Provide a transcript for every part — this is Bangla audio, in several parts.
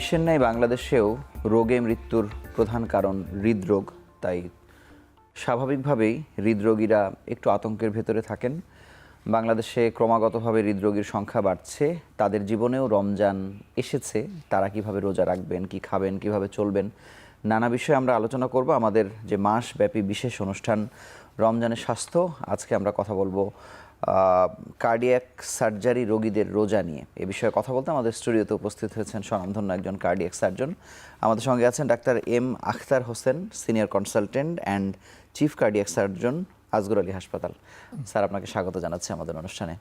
বিশ্বের ন্যায় বাংলাদেশেও রোগে মৃত্যুর প্রধান কারণ হৃদরোগ। তাই স্বাভাবিকভাবেই হৃদরোগীরা একটু আতঙ্কের ভেতরে থাকেন। বাংলাদেশে ক্রমাগতভাবে হৃদরোগীর সংখ্যা বাড়ছে। তাদের জীবনেও রমজান এসেছে। তারা কীভাবে রোজা রাখবেন, কি খাবেন, কীভাবে চলবেন, নানা বিষয়ে আমরা আলোচনা করব। আমাদের যে মাসব্যাপী বিশেষ অনুষ্ঠান রমজানের স্বাস্থ্য, আজকে আমরা কথা বলব কার্ডিয়াক সার্জারি রোগীদের রোজা নিয়ে। এ বিষয়ে কথা বলতে আমাদের স্টুডিওতে উপস্থিত হয়েছেন স্বনামধন্য একজন কার্ডিয়াক সার্জন। আমাদের সঙ্গে আছেন doctor M Akhtar Hossain senior consultant and chief cardiac surgeon Azgar Ali হাসপাতাল। স্যার আপনাকে স্বাগত জানাচ্ছি আমাদের অনুষ্ঠানে।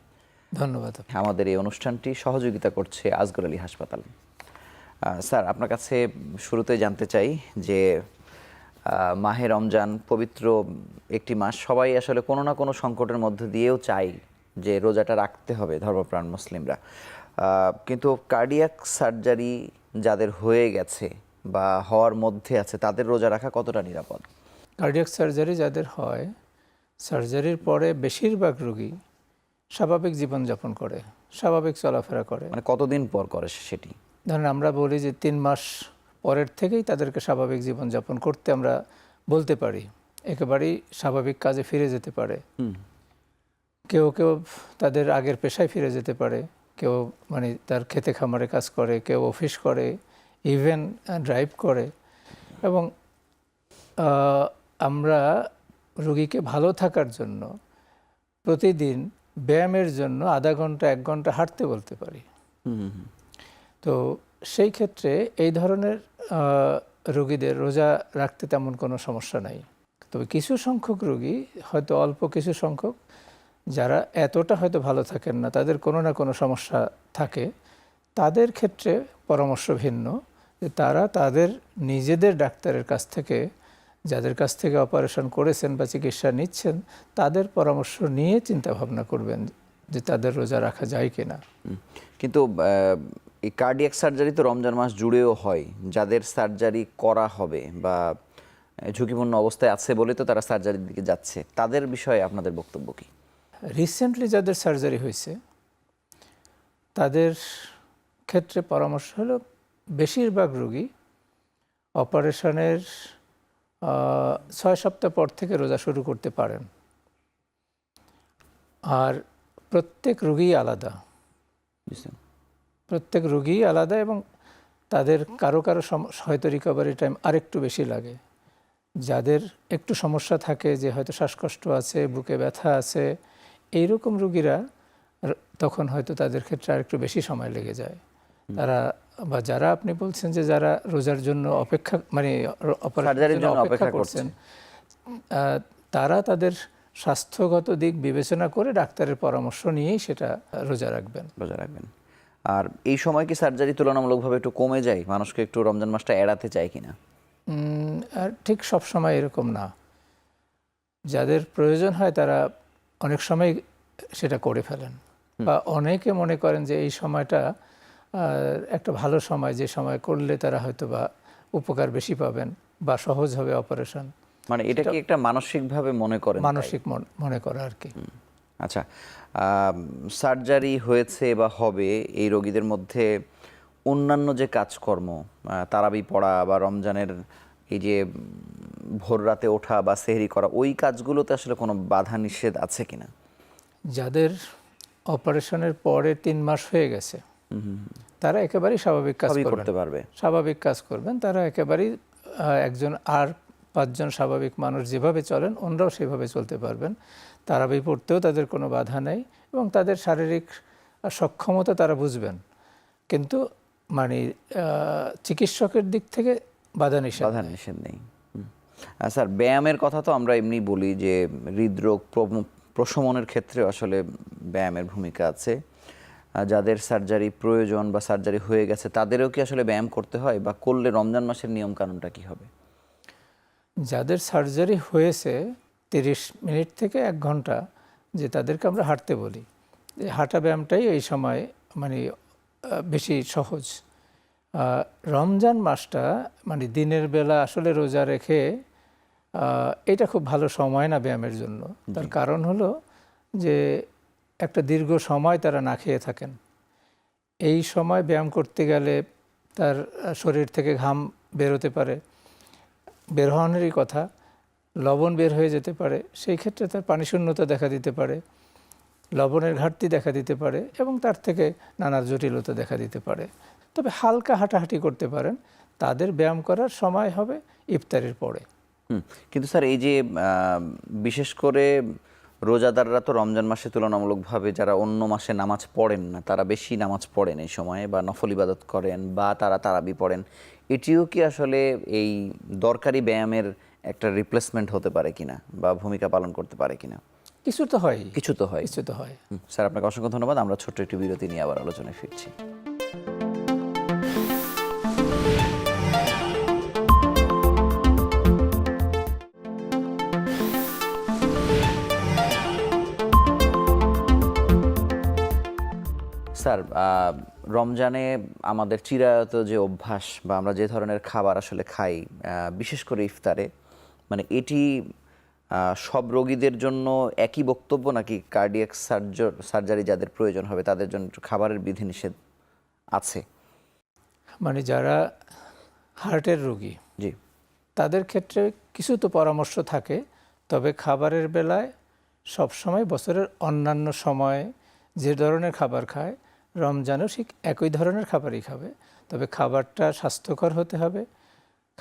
ধন্যবাদ আমাদের এই অনুষ্ঠানটি সহযোগিতা করছে আজগর আলী হাসপাতাল। স্যার আপনার কাছে শুরুতে জানতে চাই যে মাহে রমজান পবিত্র একটি মাস সবাই আসলে কোনো না কোনো সংকটের মধ্যে দিয়েও চাই যে রোজাটা রাখতে হবে ধর্মপ্রাণ মুসলিমরা। কিন্তু কার্ডিয়াক সার্জারি যাদের হয়ে গেছে বা হওয়ার মধ্যে আছে তাদের রোজা রাখা কতটা নিরাপদ? কার্ডিয়াক সার্জারি যাদের হয় সার্জারির পরে বেশিরভাগ রোগী স্বাভাবিক জীবনযাপন করে স্বাভাবিক চলাফেরা করে। মানে কতদিন পর করে সেটি? ধরেন আমরা বলি যে তিন মাস পরের থেকেই তাদেরকে স্বাভাবিক জীবনযাপন করতে আমরা বলতে পারি। একেবারেই স্বাভাবিক কাজে ফিরে যেতে পারে। কেউ কেউ তাদের আগের পেশায় ফিরে যেতে পারে। কেউ মানে তার খেতে খামারে কাজ করে কেউ অফিস করে ইভেন ড্রাইভ করে এবং আমরা রোগীকে ভালো থাকার জন্য প্রতিদিন ব্যায়ামের জন্য আধা ঘণ্টা এক ঘণ্টা হাঁটতে বলতে পারি। তো সেই ক্ষেত্রে এই ধরনের রোগীদের রোজা রাখতে তেমন কোনো সমস্যা নাই। তবে কিছু সংখ্যক রোগী, হয়তো অল্প কিছু সংখ্যক, যারা এতটা হয়তো ভালো থাকেন না, তাদের কোনো না কোনো সমস্যা থাকে। তাদের ক্ষেত্রে পরামর্শ ভিন্ন, যে তারা তাদের নিজেদের ডাক্তারের কাছ থেকে, যাদের কাছ থেকে অপারেশন করেছেন বা চিকিৎসা নিচ্ছেন, তাদের পরামর্শ নিয়ে চিন্তা ভাবনা করবেন যে তাদের রোজা রাখা যায় কিনা। হুম। কিন্তু এই কার্ডিয়াক সার্জারি তো রমজান মাস জুড়েও হয়। যাদের সার্জারি করা হবে বা ঝুঁকিপূর্ণ অবস্থায় আছে বলে তো তারা সার্জারির দিকে যাচ্ছে। তাদের বিষয়ে আপনাদের বক্তব্য কি? রিসেন্টলি যাদের সার্জারি হয়েছে তাদের ক্ষেত্রে পরামর্শ হলো বেশিরভাগ রোগী অপারেশনের ছয় সপ্তাহ পর থেকে রোজা শুরু করতে পারেন। আর প্রত্যেক রোগী আলাদা? প্রত্যেক রোগী আলাদা এবং তাদের কারও কারও হয়তো রিকভারি টাইম আরেকটু বেশি লাগে। যাদের একটু সমস্যা থাকে যে হয়তো শ্বাসকষ্ট আছে বুকে ব্যথা আছে এইরকম রুগীরা র- তখন হয়তো তাদের ক্ষেত্রে আরেকটু বেশি সময় লেগে যায়। তারা বা যারা আপনি বলছেন যে যারা রোজার জন্য অপেক্ষা মানে অপেক্ষা করছেন তারা তাদের স্বাস্থ্যগত দিক বিবেচনা করে ডাক্তারের পরামর্শ নিয়েই সেটা রোজা রাখবেন। রোজা রাখবেন। আর এই সময় কি সার্জারি তুলনামূলকভাবে একটু কমে যায়? মানুষকে একটু রমজান মাসটা এড়াতে চায় কিনা? আর ঠিক সব সময় এরকম না। যাদের প্রয়োজন হয় তারা অনেক সময় সেটা করে ফেলেন। বা অনেকে মনে করেন যে এই সময়টা একটা ভালো সময় যে সময় করলে তারা হয়তো বা উপকার বেশি পাবেন বা সহজ হবে অপারেশন মানে এটা কি একটা মানসিকভাবে মনে করে মানসিক মন- মনে করা আর কি। আচ্ছা সার্জারি হয়েছে বা হবে এই রোগীদের মধ্যে অন্যান্য যে কাজকর্ম তারাবি পড়া বা রমজানের এই যে ভোর রাতে ওঠা বা সেহরি করা ওই কাজগুলোতে আসলে কোনো বাধা নিষেধ আছে কিনা? যাদের অপারেশনের পরে তিন মাস হয়ে গেছে তারা একেবারেই স্বাভাবিক কাজ করতে পারবে। স্বাভাবিক কাজ করবেন তারা একেবারেই একজন আর পাঁচজন স্বাভাবিক মানুষ যেভাবে চলেন ওনরাও সেভাবে চলতে পারবেন। তারাবি পড়তেও তাদের কোনো বাধা নেই এবং তাদের শারীরিক সক্ষমতা তারা বুঝবেন। কিন্তু মানে চিকিৎসকের দিক থেকে বাধা নিষেধ। বাধা নিষেধ নেই। স্যার ব্যায়ামের কথা তো আমরা এমনি বলি যে হৃদরোগ প্রশমনের ক্ষেত্রে আসলে ব্যায়ামের ভূমিকা আছে। যাদের সার্জারি প্রয়োজন বা সার্জারি হয়ে গেছে তাদেরও কি আসলে ব্যায়াম করতে হয় বা করলে রমজান মাসের নিয়ম কানুনটা কি হবে? যাদের সার্জারি হয়েছে তিরিশ মিনিট থেকে এক ঘণ্টা যে তাদেরকে আমরা হাঁটতে বলি। হাঁটা ব্যায়ামটাই এই সময় মানে বেশি সহজ। রমজান মাসটা মানে দিনের বেলা আসলে রোজা রেখে এটা খুব ভালো সময় না ব্যায়ামের জন্য। তার কারণ হলো যে একটা দীর্ঘ সময় তারা না খেয়ে থাকেন। এই সময় ব্যায়াম করতে গেলে তার শরীর থেকে ঘাম বেরোতে পারে। বের হওয়ানোরই কথা। লবণ বের হয়ে যেতে পারে, সেই ক্ষেত্রে তার পানি শূন্যতা দেখা দিতে পারে, লবণের ঘাটতি দেখা দিতে পারে এবং তার থেকে নানা জটিলতা দেখা দিতে পারে। তবে হালকা হাঁটাহাঁটি করতে পারেন, তাদের ব্যায়াম করার সময় হবে ইফতারের পরে। কিন্তু স্যার এই যে বিশেষ করে রোজাদাররা তো রমজান মাসে তুলনামূলকভাবে যারা অন্য মাসে নামাজ পড়েন না, তারা বেশি নামাজ পড়েন এই সময়ে বা নফল ইবাদত করেন বা তারা তারাবি পড়েন, এটিও কি আসলে এই দরকারি ব্যায়ামের একটা রিপ্লেসমেন্ট হতে পারে কিনা বা ভূমিকা পালন করতে পারে কিনা। কিছু তো হয়। কিছু তো হয়। কিছু তো হয়। স্যার আপনাকে অসংখ্য ধন্যবাদ। আমরা ছোট্ট একটি বিরতি নিয়ে আবার আলোচনায় ফিরছি। স্যার আহ, রমজানে আমাদের চিরায়ত যে অভ্যাস বা আমরা যে ধরনের খাবার আসলে খাই আহ, বিশেষ করে ইফতারে মানে এটি সব রোগীদের জন্য একই বক্তব্য নাকি কার্ডিয়াক সার্জারি যাদের প্রয়োজন হবে তাদের জন্য খাবারের বিধিনিষেধ আছে? মানে যারা হার্টের রোগী জি। তাদের ক্ষেত্রে কিছু তো পরামর্শ থাকে তবে খাবারের বেলায় সবসময় বছরের অন্যান্য সময়ে যে ধরনের খাবার খায় রমজানও ঠিক একই ধরনের খাবারই খাবে তবে খাবারটা স্বাস্থ্যকর হতে হবে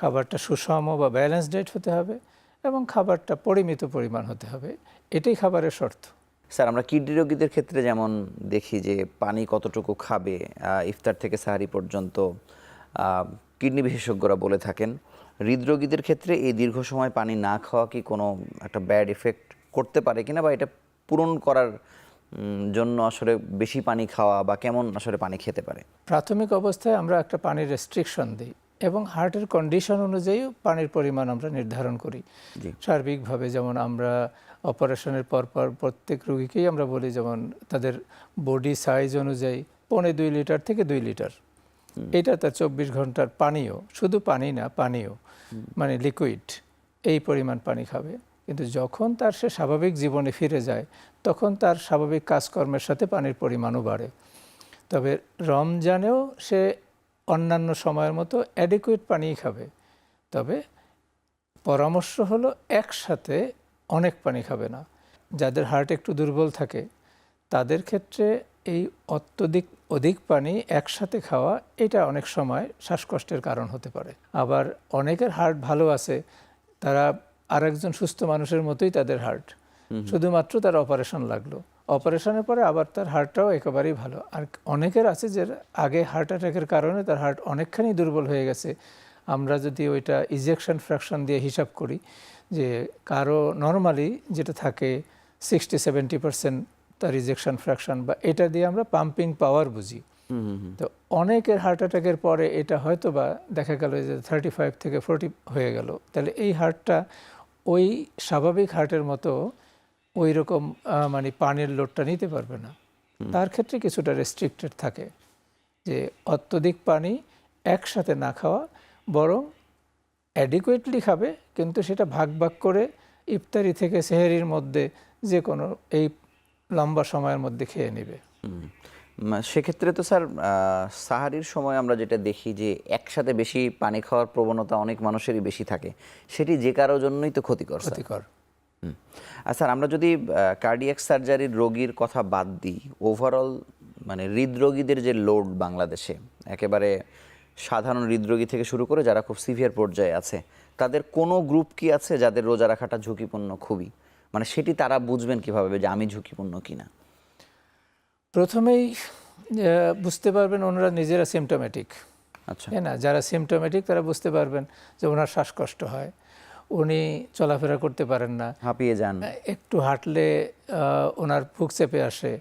খাবারটা সুষম বা ব্যালেন্স ডায়েট হতে হবে এবং খাবারটা পরিমিত পরিমাণ হতে হবে। এটাই খাবারের শর্ত। স্যার আমরা কিডনি রোগীদের ক্ষেত্রে যেমন দেখি যে পানি কতটুকু খাবে ইফতার থেকে সাহারি পর্যন্ত কিডনি বিশেষজ্ঞরা বলে থাকেন হৃদরোগীদের ক্ষেত্রে এই দীর্ঘ সময় পানি না খাওয়া কি কোনো একটা ব্যাড এফেক্ট করতে পারে কিনা বা এটা পূরণ করার জন্য আসলে বেশি পানি খাওয়া বা কেমন আসলে পানি খেতে পারে? প্রাথমিক অবস্থায় আমরা একটা পানির রেস্ট্রিকশন দিই। এবং হার্টের কন্ডিশন অনুযায়ী পানির পরিমাণ আমরা নির্ধারণ করি। সার্বিকভাবে যেমন আমরা অপারেশনের পর পর প্রত্যেক রোগীকেই আমরা বলি যেমন তাদের বডি সাইজ অনুযায়ী পৌনে দুই লিটার থেকে দুই লিটার। এটা তার চব্বিশ ঘণ্টার পানীয় শুধু পানি না পানীয় মানে লিকুইড এই পরিমাণ পানি খাবে। কিন্তু যখন তার সে স্বাভাবিক জীবনে ফিরে যায় তখন তার স্বাভাবিক কাজকর্মের সাথে পানির পরিমাণও বাড়ে। তবে রমজানেও সে অন্যান্য সময়ের মতো অ্যাডিকুয়েট পানিই খাবে। তবে পরামর্শ হলো একসাথে অনেক পানি খাবে না। যাদের হার্ট একটু দুর্বল থাকে তাদের ক্ষেত্রে এই অত্যধিক অধিক পানি একসাথে খাওয়া এটা অনেক সময় শ্বাসকষ্টের কারণ হতে পারে। আবার অনেকের হার্ট ভালো আছে তারা আরেকজন সুস্থ মানুষের মতোই তাদের হার্ট শুধুমাত্র তার অপারেশন লাগল। অপারেশনের পরে আবার তার হার্টটাও একেবারেই ভালো। আর অনেকের আছে যে আগে হার্ট অ্যাটাকের কারণে তার হার্ট অনেকখানি দুর্বল হয়ে গেছে। আমরা যদি ওইটা ইজেকশন ফ্র্যাকশন দিয়ে হিসাব করি যে কারও নর্মালি যেটা থাকে সিক্সটি সেভেন্টি পার্সেন্ট তার ইজেকশন ফ্র্যাকশন বা এটা দিয়ে আমরা পাম্পিং পাওয়ার বুঝি। তো অনেকের হার্ট অ্যাটাকের পরে এটা হয়তো বা দেখা গেল যে থার্টি ফাইভ থেকে ফোরটি হয়ে গেল। তাহলে এই হার্টটা ওই স্বাভাবিক হার্টের মতো ওই রকম মানে পানির লোডটা নিতে পারবে না। তার ক্ষেত্রে কিছুটা রেস্ট্রিক্টেড থাকে যে অত্যধিক পানি একসাথে না খাওয়া বরং অ্যাডিকুয়েটলি খাবে কিন্তু সেটা ভাগ ভাগ করে ইফতারি থেকে সেহেরির মধ্যে যে কোনো এই লম্বা সময়ের মধ্যে খেয়ে নেবে। সেক্ষেত্রে তো স্যার সাহারির সময় আমরা যেটা দেখি যে একসাথে বেশি পানি খাওয়ার প্রবণতা অনেক মানুষেরই বেশি থাকে। সেটি যে কারোর জন্যই তো ক্ষতিকর ক্ষতিকর। স্যার আমরা যদি কার্ডিয়াক সার্জারির রোগীর কথা বাদ দিই ওভারঅল মানে হৃদরোগীদের যে লোড বাংলাদেশে একেবারে সাধারণ হৃদরোগী থেকে শুরু করে যারা খুব সিভিয়ার পর্যায়ে আছে তাদের কোনো গ্রুপ কি আছে যাদের রোজা রাখাটা ঝুঁকিপূর্ণ খুবই? মানে সেটি তারা বুঝবেন কীভাবে যে আমি ঝুঁকিপূর্ণ কিনা? প্রথমেই বুঝতে পারবেন ওনারা নিজেরা সিমটোমেটিক আচ্ছা। তাই না? যারা সিমটোমেটিক তারা বুঝতে পারবেন যে ওনার শ্বাসকষ্ট হয়। উনি চলাফেরা করতে পারেন না। হাঁপিয়ে যান। একটু হাঁটলে ওনার বুক চেপে আসে।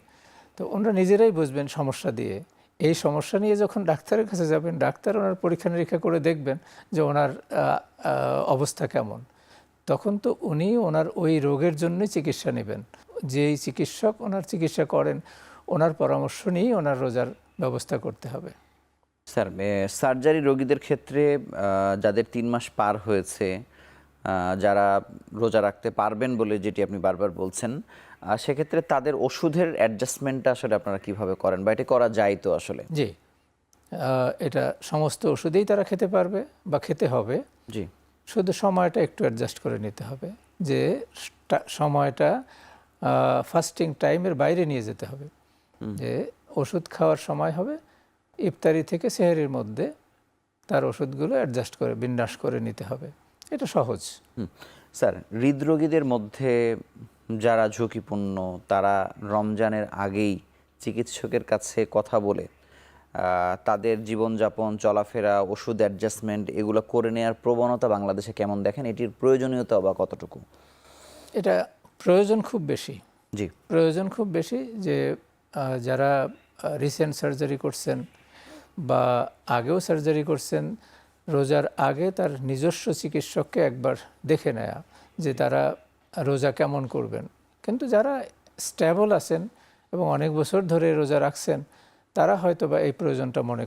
তো ওনারা নিজেরাই বুঝবেন সমস্যা দিয়ে। এই সমস্যা নিয়ে যখন ডাক্তারের কাছে যাবেন ডাক্তার ওনার পরীক্ষা নিরীক্ষা করে দেখবেন যে ওনার অবস্থা কেমন। তখন তো উনি ওনার ওই রোগের জন্যই চিকিৎসা নেবেন। যেই চিকিৎসক ওনার চিকিৎসা করেন ওনার পরামর্শ নিয়েই ওনার রোজার ব্যবস্থা করতে হবে। স্যার সার্জারি রোগীদের ক্ষেত্রে যাদের তিন মাস পার হয়েছে যারা রোজা রাখতে পারবেন বলে যেটি আপনি বারবার বলছেন সেক্ষেত্রে তাদের ওষুধের অ্যাডজাস্টমেন্টটা আসলে আপনারা কীভাবে করেন বা এটা করা যায় তো আসলে? জি। এটা সমস্ত ওষুধেই তারা খেতে পারবে বা খেতে হবে। জি। শুধু সময়টা একটু অ্যাডজাস্ট করে নিতে হবে যে সময়টা ফাস্টিং টাইমের বাইরে নিয়ে যেতে হবে। যে ওষুধ খাওয়ার সময় হবে ইফতারি থেকে সেহারির মধ্যে তার ওষুধগুলো অ্যাডজাস্ট করে বিন্যাস করে নিতে হবে। এটা সহজ। স্যার হৃদরোগীদের মধ্যে যারা ঝুঁকিপূর্ণ তারা রমজানের আগেই চিকিৎসকের কাছে কথা বলে তাদের জীবনযাপন চলাফেরা ওষুধ অ্যাডজাস্টমেন্ট এগুলো করে নেওয়ার প্রবণতা বাংলাদেশে কেমন দেখেন? এটির প্রয়োজনীয়তা বা কতটুকু? এটা প্রয়োজন খুব বেশি। জি। প্রয়োজন খুব বেশি যে যারা রিসেন্ট সার্জারি করছেন বা আগেও সার্জারি করছেন রোজার আগে তার নিজস্ব চিকিৎসককে একবার দেখে নেয়া যে তারা রোজা কেমন করবেন। কিন্তু যারা স্ট্যাবল আছেন এবং অনেক বছর ধরে রোজা রাখছেন, তারা হয়তো বা এই প্রয়োজনটা মনে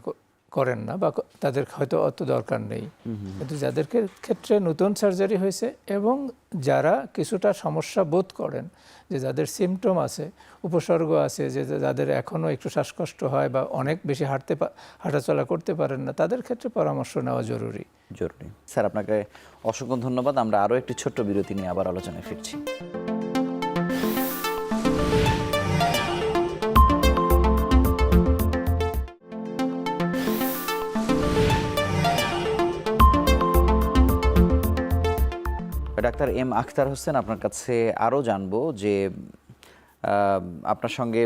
করেন না বা তাদের হয়তো অত দরকার নেই। কিন্তু যাদেরকে ক্ষেত্রে নতুন সার্জারি হয়েছে এবং যারা কিছুটা সমস্যা বোধ করেন যে যাদের সিমটম আছে উপসর্গ আছে যে যাদের এখনও একটু শ্বাসকষ্ট হয় বা অনেক বেশি হাঁটতে হাঁটাচলা করতে পারেন না তাদের ক্ষেত্রে পরামর্শ নেওয়া জরুরি। জরুরি। স্যার আপনাকে অসংখ্য ধন্যবাদ। আমরা আরও একটি ছোট্ট বিরতি নিয়ে আবার আলোচনায় ফিরছি। ডাক্তার এম আখতার হোসেন আপনার কাছে আরও জানব যে আপনার সঙ্গে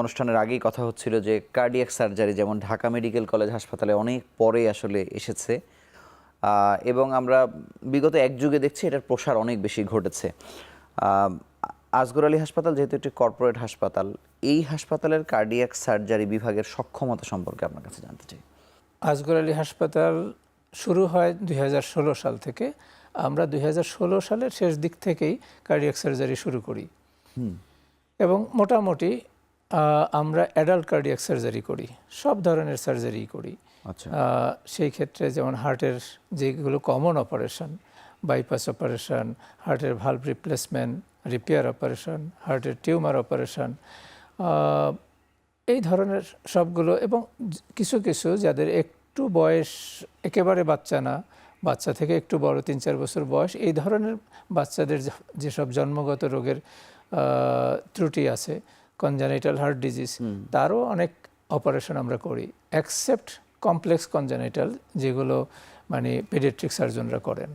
অনুষ্ঠানের আগেই কথা হচ্ছিল যে কার্ডিয়াক সার্জারি যেমন ঢাকা মেডিকেল কলেজ হাসপাতালে অনেক পরে আসলে এসেছে। এবং আমরা বিগত এক যুগে দেখছি এটার প্রসার অনেক বেশি ঘটেছে। আজগর আলী হাসপাতাল যেহেতু একটি কর্পোরেট হাসপাতাল, এই হাসপাতালের কার্ডিয়াক সার্জারি বিভাগের সক্ষমতা সম্পর্কে আপনার কাছে জানতে চাই। আজগর আলী হাসপাতাল শুরু হয় দু হাজার ষোলো সাল থেকে। আমরা দু হাজার ষোলো সালের শেষ দিক থেকেই কার্ডিয়াক সার্জারি শুরু করি। এবং মোটামুটি আমরা অ্যাডাল্ট কার্ডিয়াক সার্জারি করি সব ধরনের সার্জারি করি। আচ্ছা। সেই ক্ষেত্রে যেমন হার্টের যেগুলো কমন অপারেশন বাইপাস অপারেশন হার্টের ভালভ রিপ্লেসমেন্ট রিপেয়ার অপারেশন হার্টের টিউমার অপারেশন এই ধরনের সবগুলো এবং কিছু কিছু যাদের একটু বয়স একেবারে বাচ্চা না বাচ্চা থেকে একটু বড় তিন চার বছর বয়স এই ধরনের বাচ্চাদের যেসব জন্মগত রোগের ত্রুটি আছে কনজানাইটাল হার্ট ডিজিজ তারও অনেক অপারেশন আমরা করি অ্যাকসেপ্ট কমপ্লেক্স কনজানাইটাল যেগুলো মানে পেডিয়াট্রিক সার্জনরা করেন।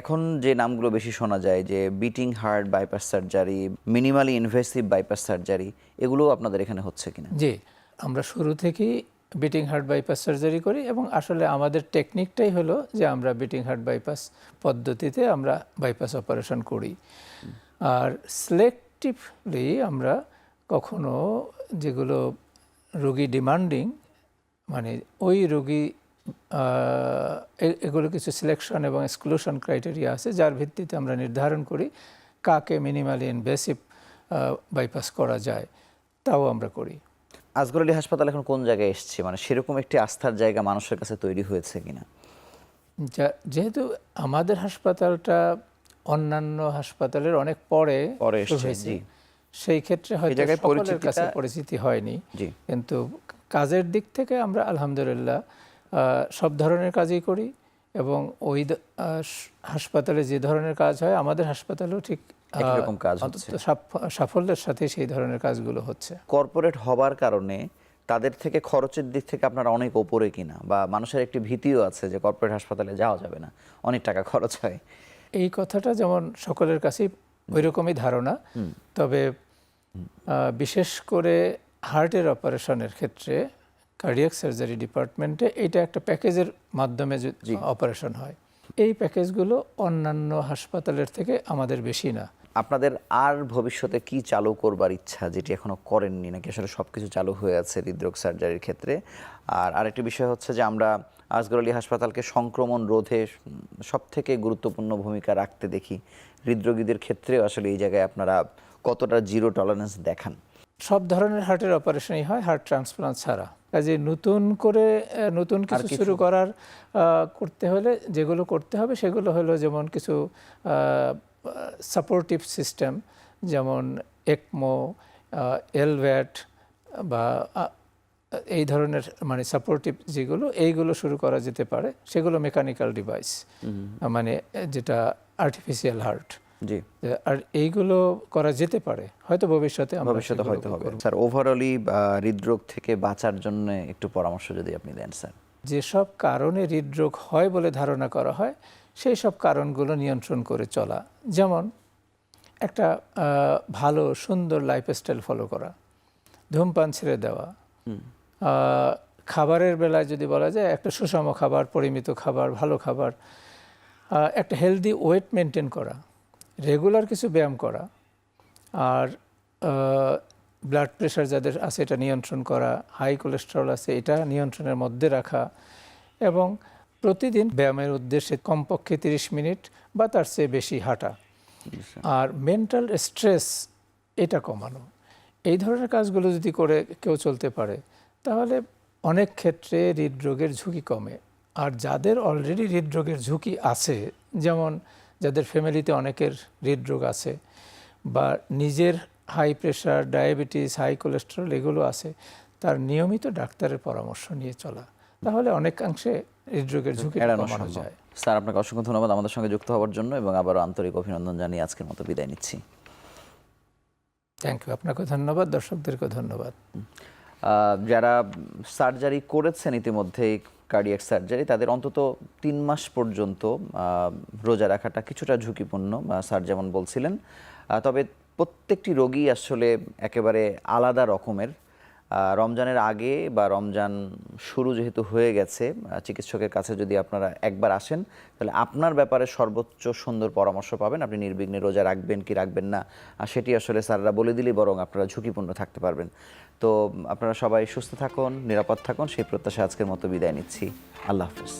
এখন যে নামগুলো বেশি শোনা যায় যে beating heart bypass surgery minimally invasive bypass surgery এগুলো আপনাদের এখানে হচ্ছে কিনা? জি আমরা শুরু থেকেই বিটিং হার্ট বাইপাস সার্জারি করি এবং আসলে আমাদের টেকনিকটাই হলো যে আমরা বিটিং হার্ট বাইপাস পদ্ধতিতে আমরা বাইপাস অপারেশন করি। আর সিলেক্টিভলি আমরা কখনো যেগুলো রোগী ডিমান্ডিং মানে ওই রোগী এগুলো কিছু সিলেকশন এবং এক্সক্লুশন ক্রাইটেরিয়া আছে যার ভিত্তিতে আমরা নির্ধারণ করি কাকে মিনিমালি ইনভেসিভ বাইপাস করা যায়, তাও আমরা করি। আজগর আলী হাসপাতাল এখন কোন জায়গায় এসছে? মানে সেরকম একটি আস্থার জায়গা মানুষের কাছে তৈরি হয়েছে কিনা? যেহেতু আমাদের হাসপাতালটা অন্যান্য হাসপাতালের অনেক পরে হয়েছে। সেই ক্ষেত্রে হয়তো জায়গায় সকলের কাছে পরিচিতি হয়নি। জি। কিন্তু কাজের দিক থেকে আমরা আলহামদুলিল্লাহ সব ধরনের কাজই করি এবং ওই হাসপাতালে যে ধরনের কাজ হয় আমাদের হাসপাতালেও ঠিক কাজ হচ্ছে। সাফল্যের সাথে সেই ধরনের কাজগুলো হচ্ছে। কর্পোরেট হবার কারণে তাদের থেকে খরচের দিক থেকে আপনারা অনেক ওপরে কিনা বা মানুষের একটি ভীতিও আছে যে কর্পোরেট হাসপাতালে যাওয়া যাবে না অনেক টাকা খরচ হয়। এই কথাটা যেমন সকলের কাছেই ওই রকমই ধারণা তবে বিশেষ করে হার্টের অপারেশনের ক্ষেত্রে কার্ডিয়াক সার্জারি ডিপার্টমেন্টে এটা একটা প্যাকেজের মাধ্যমে অপারেশন হয়। এই প্যাকেজগুলো অন্যান্য হাসপাতালের থেকে আমাদের বেশি না। আপনাদের আর ভবিষ্যতে কি চালু করবার ইচ্ছা যেটি এখনও করেননি? নাকি আসলে সবকিছু চালু হয়ে আছে হৃদরোগ সার্জারির ক্ষেত্রে? আর আরেকটি বিষয় হচ্ছে যে আমরা আজগর আলী হাসপাতালকে সংক্রমণ রোধে সব থেকে গুরুত্বপূর্ণ ভূমিকা রাখতে দেখি। হৃদরোগীদের ক্ষেত্রেও আসলে এই জায়গায় আপনারা কতটা জিরো টলারেন্স দেখান? সব ধরনের হার্টের অপারেশনই হয় হার্ট ট্রান্সপ্লান্ট ছাড়া। কাজে নতুন করে নতুন কিছু শুরু করার করতে হলে যেগুলো করতে হবে সেগুলো হলো যেমন কিছু সাপোর্টিভ সিস্টেম যেমন একমো এলভ্যাট বা এই ধরনের মানে সাপোর্টিভ যেগুলো এইগুলো শুরু করা যেতে পারে। সেগুলো মেকানিক্যাল ডিভাইস মানে যেটা আর্টিফিশিয়াল হার্ট জি। আর এইগুলো করা যেতে পারে। হয়তো ভবিষ্যতে ভবিষ্যতে হয়তো হবে। স্যার ওভারঅলি হৃদরোগ থেকে বাঁচার জন্য একটু পরামর্শ যদি আপনি দেন স্যার। যেসব কারণে হৃদরোগ হয় বলে ধারণা করা হয় সেই সব কারণগুলো নিয়ন্ত্রণ করে চলা। যেমন একটা ভালো সুন্দর লাইফস্টাইল ফলো করা ধূমপান ছেড়ে দেওয়া খাবারের বেলায় যদি বলা যায় একটা সুষম খাবার পরিমিত খাবার ভালো খাবার একটা হেলদি ওয়েট মেনটেন করা রেগুলার কিছু ব্যায়াম করা আর ব্লাড প্রেশার যাদের আছে এটা নিয়ন্ত্রণ করা হাই কোলেস্টেরল আছে এটা নিয়ন্ত্রণের মধ্যে রাখা এবং প্রতিদিন ব্যায়ামের উদ্দেশ্যে কমপক্ষে তিরিশ মিনিট বা তার চেয়ে বেশি হাঁটা। আর মেন্টাল স্ট্রেস এটা কমানো। এই ধরনের কাজগুলো যদি করে কেউ চলতে পারে, তাহলে অনেক ক্ষেত্রে হৃদরোগের ঝুঁকি কমে। আর যাদের অলরেডি হৃদরোগের ঝুঁকি আছে, যেমন যাদের ফ্যামিলিতে অনেকের হৃদরোগ আছে বা নিজের high pressure diabetes high cholesterol এগুলো আছে, তার নিয়মিত ডাক্তারের পরামর্শ নিয়ে চলা। তাহলে অনেকাংশে হৃদরোগের ঝুঁকি এড়ানো যায়। স্যার আপনাকে অসংখ্য ধন্যবাদ আমাদের সঙ্গে যুক্ত হওয়ার জন্য এবং আবারও আন্তরিক অভিনন্দন জানিয়ে আজকের মতো বিদায় নিচ্ছি। থ্যাংক ইউ আপনাকে ধন্যবাদ দর্শকদেরকে ধন্যবাদ। যারা সার্জারি করেছেন ইতিমধ্যেই কার্ডিয়াক সার্জারি তাদের অন্তত তিন মাস পর্যন্ত রোজা রাখাটা কিছুটা ঝুঁকিপূর্ণ স্যার যেমন বলছিলেন। তবে প্রত্যেকটি রোগী আসলে একেবারে আলাদা রকমের। রমজানের আগে বা রমজান শুরু যেহেতু হয়ে গেছে চিকিৎসকের কাছে যদি আপনারা একবার আসেন, তাহলে আপনার ব্যাপারে সর্বোচ্চ সুন্দর পরামর্শ পাবেন। আপনি নির্বিঘ্নে রোজা রাখবেন কি রাখবেন না সেটি আসলে স্যাররা বলে দিলেই বরং আপনারা ঝুঁকিপূর্ণ থাকতে পারবেন। তো আপনারা সবাই সুস্থ থাকুন, নিরাপদ থাকুন, সেই প্রত্যাশা আজকের মতো বিদায় নিচ্ছি। আল্লাহ হাফেজ।